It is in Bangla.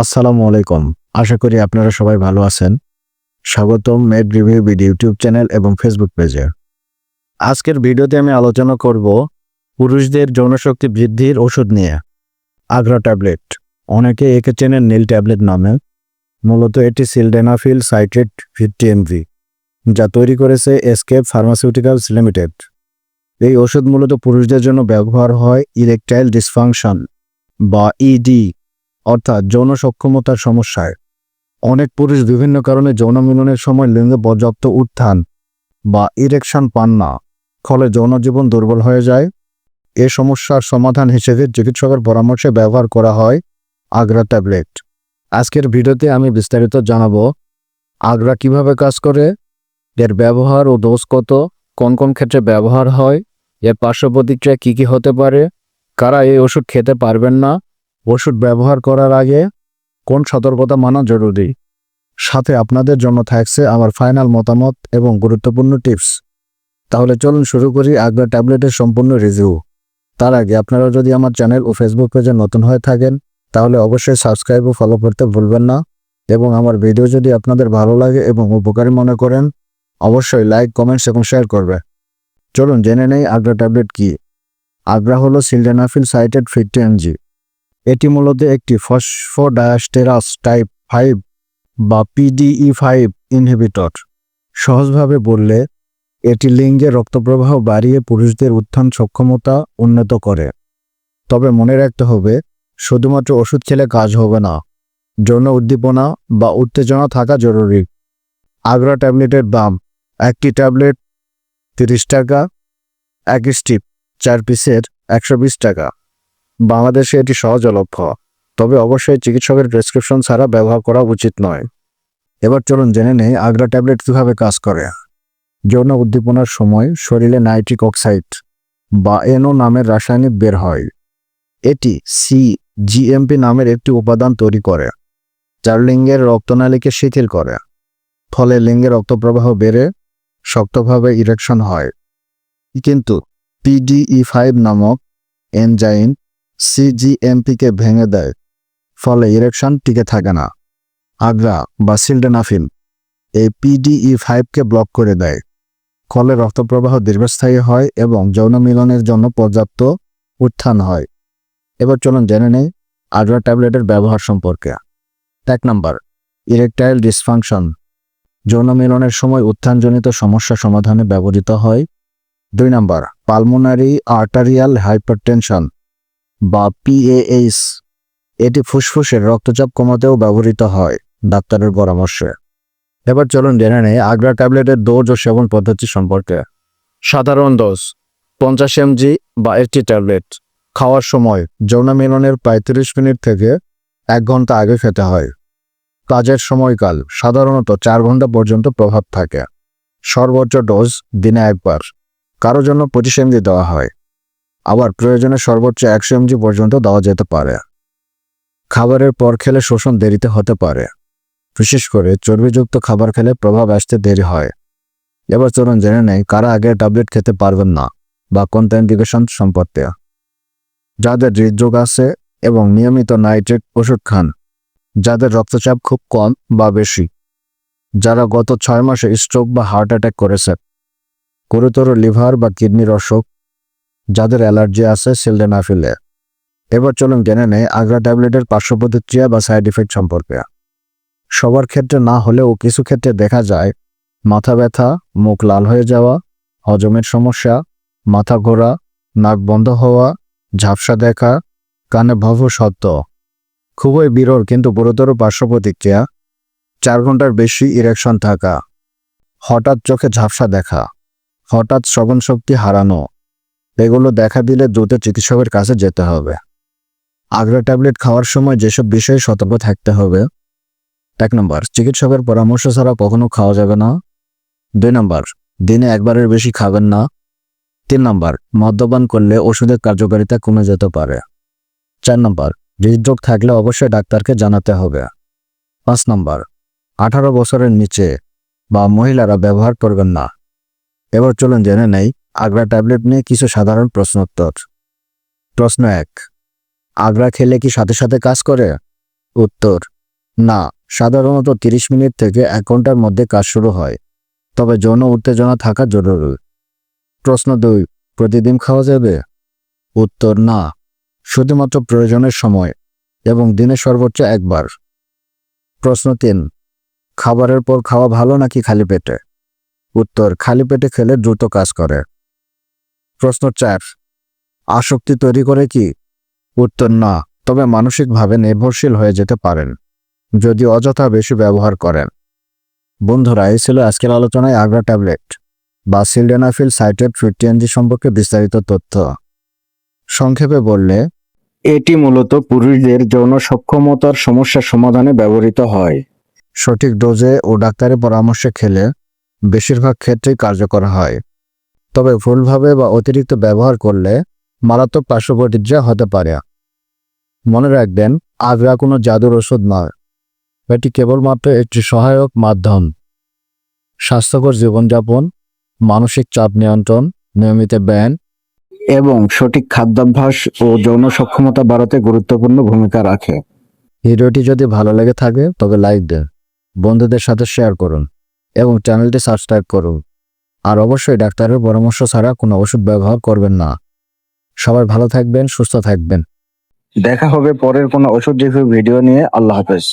আসসালামু আলাইকুম। আশা করি আপনারা সবাই ভালো আছেন। স্বাগতম med review BD YouTube channel এবং ফেসবুক পেজে। আজকের ভিডিওতে আমি আলোচনা করব পুরুষদের যৌনশক্তি বৃদ্ধির ওষুধ নিয়ে। আগ্রা ট্যাবলেট। অনেকে একে চেনেন নীল ট্যাবলেট নামে। মূলত এটি সিলডেনাফিল সাইট্রেট ফিফটি এমভি যা তৈরি করেছে এসকেপ ফার্মাসিউটিক্যালস লিমিটেড। এই ওষুধ মূলত পুরুষদের জন্য ব্যবহার হয় ইরেকটাইল ডিসফাংশন, বা ইডি অর্থাৎ যৌন সক্ষমতার সমস্যায়। অনেক পুরুষ বিভিন্ন কারণে যৌন মিলনের সময় লিঙ্গে পর্যাপ্ত উত্থান বা ইরেকশন পান না, ফলে যৌন জীবন দুর্বল হয়ে যায়। এ সমস্যার সমাধান হিসেবে চিকিৎসকের পরামর্শে ব্যবহার করা হয় আগ্রা ট্যাবলেট। আজকের ভিডিওতে আমি বিস্তারিত জানাব, আগ্রা কীভাবে কাজ করে, এর ব্যবহার ও দোষ কত, কোন কোন ক্ষেত্রে ব্যবহার হয়, এর পার্শ্ব প্রতিক্রিয়া কী কী হতে পারে, কারা এই ওষুধ খেতে পারবেন না ওষুধ ব্যবহার করার আগে কোন সতর্কতা মানা জরুরি? সাথে আপনাদের জন্য থাকছে আমার ফাইনাল মতামত এবং গুরুত্বপূর্ণ টিপস। তাহলে চলুন শুরু করি আগ্রা ট্যাবলেটের সম্পূর্ণ রিভিউ। তার আগে আপনারা যদি আমার চ্যানেল ও ফেসবুক পেজে নতুন হয়ে থাকেন, তাহলে অবশ্যই সাবস্ক্রাইব ও ফলো করতে ভুলবেন না এবং আমার ভিডিও যদি আপনাদের ভালো লাগে এবং উপকারী মনে করেন, অবশ্যই লাইক কমেন্টস এবং শেয়ার করবে। চলুন জেনে নেই আগ্রা ট্যাবলেট কি। আগ্রা হলো সিলডেনাফিল সাইটেড ফিফটি এমজি এটি মূলত একটি ফসফোডায়াস্টেরাস টাইপ ফাইভ বা পিডিই ফাইভ ইনহিবিটর। সহজভাবে বললে, এটি লিঙ্গে রক্তপ্রবাহ বাড়িয়ে পুরুষদের উত্থান সক্ষমতা উন্নত করে। তবে মনে রাখতে হবে, শুধুমাত্র ওষুধ খেলে কাজ হবে না, যৌন উদ্দীপনা বা উত্তেজনা থাকা জরুরি। আগ্রা ট্যাবলেটের দাম, একটি ট্যাবলেট তিরিশ টাকা এক স্টিপ, চার পিসের একশো বিশ টাকা। বাংলাদেশে এটি সহজলভ্য, তবে অবশ্যই চিকিৎসকের প্রেসক্রিপশন ছাড়া ব্যবহার করা উচিত নয়। এবার চলুন জেনে নেই আগ্রা ট্যাবলেট কীভাবে কাজ করে। যৌন উদ্দীপনার সময় শরীরে নাইট্রিক অক্সাইড বা এনও নামের রাসায়নিক বের হয়। এটি সি জিএমপি নামের একটি উপাদান তৈরি করে, যার লিঙ্গের রক্তনালীকে শিথিল করে, ফলে লিঙ্গের রক্তপ্রবাহ বেড়ে শক্তভাবে ইরেকশন হয়। কিন্তু পিডিই ফাইভ নামক এনজাইন সিজিএমপিকে ভেঙে দেয়, ফলে ইরেকশন টিকে থাকে না। আগ্রা বা সিলডেনাফিল এই পিডিই ফাইভকে ব্লক করে দেয়। ফলে রক্তপ্রবাহ দীর্ঘস্থায়ী হয় এবং যৌন মিলনের জন্য পর্যাপ্ত উত্থান হয়। এবার চলুন জেনে নেই আগ্রা ট্যাবলেটের ব্যবহার সম্পর্কে। এক নম্বর, ইরেকটাইল ডিসফাংশন, যৌন মিলনের সময় উত্থানজনিত সমস্যা সমাধানে ব্যবহৃত হয়। দুই নম্বর, পালমোনারি আর্টারিয়াল হাইপারটেনশন বা পিএএইচ এটি ফুসফুসের রক্তচাপ কমাতেও ব্যবহৃত হয়, ডাক্তারের পরামর্শে। এবার চলুন জেনে নেই আগ্রা ট্যাবলেটের ডোজ ও সেবন পদ্ধতি সম্পর্কে। সাধারণ ডোজ, পঞ্চাশ এমজি বা একটি ট্যাবলেট। খাওয়ার সময় যৌন মিলনের পঁয়ত্রিশ মিনিট থেকে এক ঘণ্টা আগে খেতে হয়। কাজের সময়কাল সাধারণত চার ঘণ্টা পর্যন্ত প্রভাব থাকে। সর্বোচ্চ ডোজ দিনে একবার। কারও জন্য পঁচিশ এমজি দেওয়া হয়। আবার প্রয়োজনে সর্বোচ্চ একশো এমজি পর্যন্ত দেওয়া যেতে পারে। খাবারের পর খেলে শোষণ দেরিতে হতে পারে। বিশেষ করে চর্বিযুক্ত খাবার খেলে প্রভাব আসতে দেরি হয়। এবার চলুন জেনে নেই কারা আগে ট্যাবলেট খেতে পারবেন না বা কন্টেন্টিকেশন সম্পর্কে। যাদের হৃদরোগ আছে এবং নিয়মিত নাইট্রেট ওষুধ খান, যাদের রক্তচাপ খুব কম বা বেশি, যারা গত ছয় মাসে স্ট্রোক বা হার্ট অ্যাটাক করেছে, গুরুতর লিভার বা কিডনির অসুখ যাদের অ্যালার্জি আছে সিলডেনাফিলে এবার চলুন জেনে নেই আগ্রা ট্যাবলেটের পার্শ্ব প্রতিক্রিয়া বা সাইড ইফেক্ট সম্পর্কে। সবার ক্ষেত্রে না হলেও কিছু ক্ষেত্রে দেখা যায়, মাথা ব্যথা, মুখ লাল হয়ে যাওয়া, হজমের সমস্যা, মাথা ঘোরা, নাক বন্ধ হওয়া, ঝাপসা দেখা, কানে ভব শব্দ। খুবই বিরল কিন্তু গুরুতর পার্শ্ব প্রতিক্রিয়া চার ঘণ্টার বেশি ইরেকশন থাকা। হঠাৎ চোখে ঝাপসা দেখা। হঠাৎ শ্রবণ শক্তি হারানো। এগুলো দেখা দিলে দ্রুত চিকিৎসকের কাছে যেতে হবে। আগ্রা ট্যাবলেট খাওয়ার সময় যেসব বিষয়ে সতর্ক থাকতে হবে, এক নম্বর, চিকিৎসকের পরামর্শ ছাড়া কখনো খাওয়া যাবে না। দুই নম্বর, দিনে একবারের বেশি খাবেন না। তিন নম্বর, মদ্যপান করলে ওষুধের কার্যকারিতা কমে যেতে পারে। চার নম্বর, হৃদরোগ থাকলে অবশ্যই ডাক্তারকে জানাতে হবে। পাঁচ নম্বর, আঠারো বছরের নিচে বা মহিলারা ব্যবহার করবেন না। এবার চলুন জেনে নেই আগ্রা ট্যাবলেট নিয়ে কিছু সাধারণ প্রশ্নোত্তর প্রশ্ন এক, আগ্রা খেলে কি সাথে সাথে কাজ করে? উত্তর, না, সাধারণত তিরিশ মিনিট থেকে এক ঘণ্টার মধ্যে কাজ শুরু হয়, তবে যৌন উত্তেজনা থাকা জরুরি। প্রশ্ন দুই, প্রতিদিন খাওয়া যাবে? উত্তর, না, শুধুমাত্র প্রয়োজনের সময় এবং দিনে সর্বোচ্চ একবার। প্রশ্ন তিন, খাবারের পর খাওয়া ভালো নাকি খালি পেটে? উত্তর, খালি পেটে খেলে দ্রুত কাজ করে। প্রশ্ন চার আসক্তি তৈরি করে কি? উত্তর না তবে মানসিকভাবে নির্ভরশীল হয়ে যেতে পারেন যদি অযথা বেশি ব্যবহার করেন। বন্ধুরা এই ছিল আজকের আলোচনায় আগ্রা ট্যাবলেট বা সিলডেনাফিল সাইটেড ফিফটি এনজি সম্পর্কে বিস্তারিত তথ্য। সংক্ষেপে বললে এটি মূলত পুরুষদের যৌন সক্ষমতার সমস্যা সমাধানে ব্যবহৃত হয়। সঠিক ডোজে ও ডাক্তারের পরামর্শে খেলে বেশিরভাগ ক্ষেত্রেই কার্যকর হয়। তবে ভুলভাবে বা অতিরিক্ত ব্যবহার করলে মারাত্মক পার্শ্বপ্রতিক্রিয়া হতে পারে। মনে রাখবেন আগ্রা কোনো জাদুর ওষুধ নয়। এটি কেবলমাত্র একটি সহায়ক মাধ্যম। স্বাস্থ্যকর জীবনযাপন মানসিক চাপ নিয়ন্ত্রণ নিয়মিত ব্যায়াম এবং সঠিক খাদ্যাভ্যাস ও যৌন সক্ষমতা বাড়াতে গুরুত্বপূর্ণ ভূমিকা রাখে। ভিডিওটি যদি ভালো লেগে থাকে তবে লাইক দেন। বন্ধুদের সাথে শেয়ার করুন এবং চ্যানেলটি সাবস্ক্রাইব করুন। আর অবশ্যই ডাক্তারের পরামর্শ ছাড়া কোনো ওষুধ ব্যবহার করবেন না। সবাই ভালো থাকবেন, সুস্থ থাকবেন। দেখা হবে পরের কোনো ওষুধ রিভিউ ভিডিও নিয়ে। আল্লাহ হাফেজ।